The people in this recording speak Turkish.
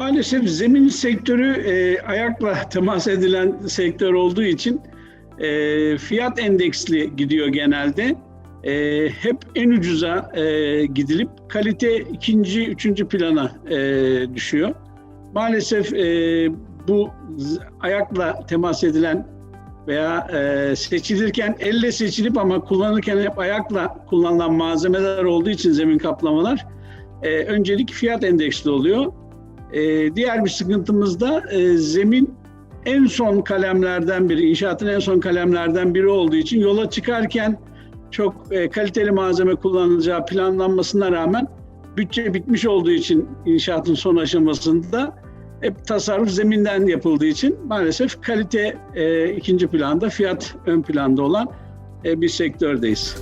maalesef zemin sektörü e, ayakla temas edilen sektör olduğu için e, fiyat endeksli gidiyor genelde. E, hep en ucuza e, gidilip kalite ikinci, üçüncü plana e, düşüyor. Maalesef e, bu ayakla temas edilen veya e, seçilirken elle seçilip ama kullanırken hep ayakla kullanılan malzemeler olduğu için zemin kaplamalar e, öncelik fiyat endeksli oluyor. E, diğer bir sıkıntımız da e, zemin en son kalemlerden biri, inşaatın en son kalemlerden biri olduğu için yola çıkarken çok e, kaliteli malzeme kullanılacağı planlanmasına rağmen bütçe bitmiş olduğu için inşaatın son aşamasında hep tasarruf zeminden yapıldığı için maalesef kalite e, ikinci planda, fiyat ön planda olan e, bir sektördeyiz.